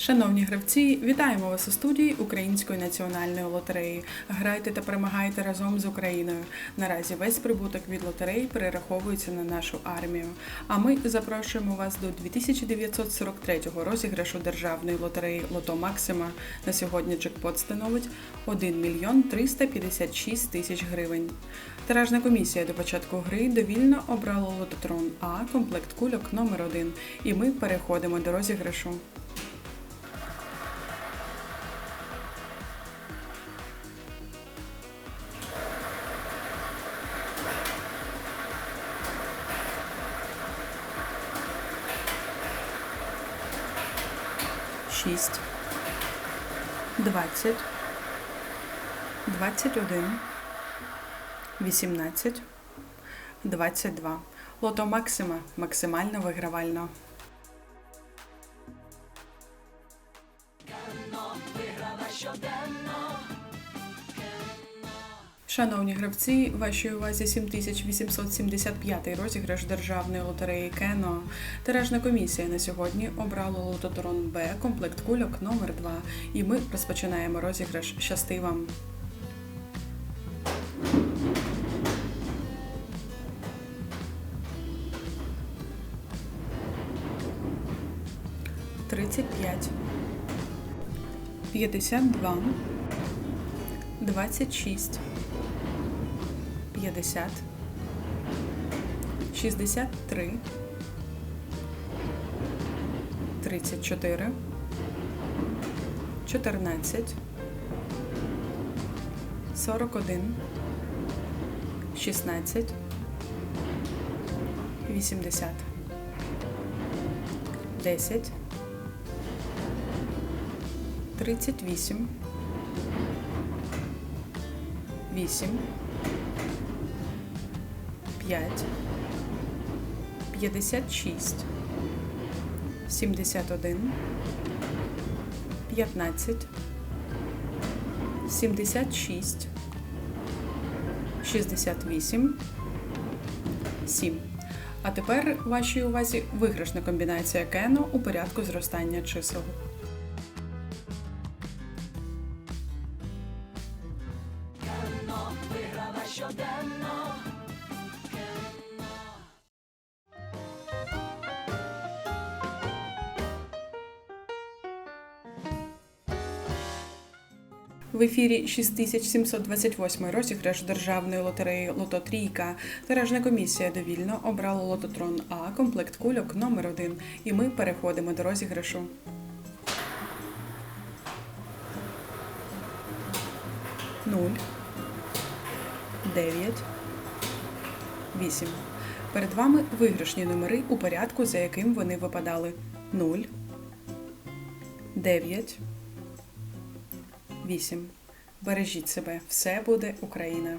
Шановні гравці, вітаємо вас у студії Української національної лотереї. Грайте та перемагайте разом з Україною. Наразі весь прибуток від лотереї перераховується на нашу армію. А ми запрошуємо вас до 2943 розіграшу державної лотереї Лото Максима. На сьогодні джекпот становить 1 мільйон 356 тисяч гривень. Тиражна комісія до початку гри довільно обрала лототрон А, комплект кульок номер 1 І ми переходимо до розіграшу. Шість, двадцять, двадцять один, вісімнадцять, двадцять два. Лото Максима. Максимально вигравально. Шановні гравці, вашій увазі 7875 розіграш державної лотереї Кено. Тиражна комісія на сьогодні обрала лототрон Б, комплект кульок номер 2 І ми розпочинаємо розіграш. Щасти вам! П'ятдесят два, двадцять шість. 50, 63, 34, 14, 41, 16, 80, 10, 38, 8, 5, 56, 71, 15, 76, 68, 7. А тепер вашій увазі виграшна комбінація Кено у порядку зростання чисел. В ефірі 6728 розіграш державної лотереї Лото Трійка. Тиражна комісія довільно обрала лототрон А, комплект кульок номер 1 І ми переходимо до розіграшу. Нуль. Дев'ять. Вісім. Перед вами виграшні номери у порядку, за яким вони випадали. Нуль. Дев'ять. 8. Бережіть себе, все буде Україна.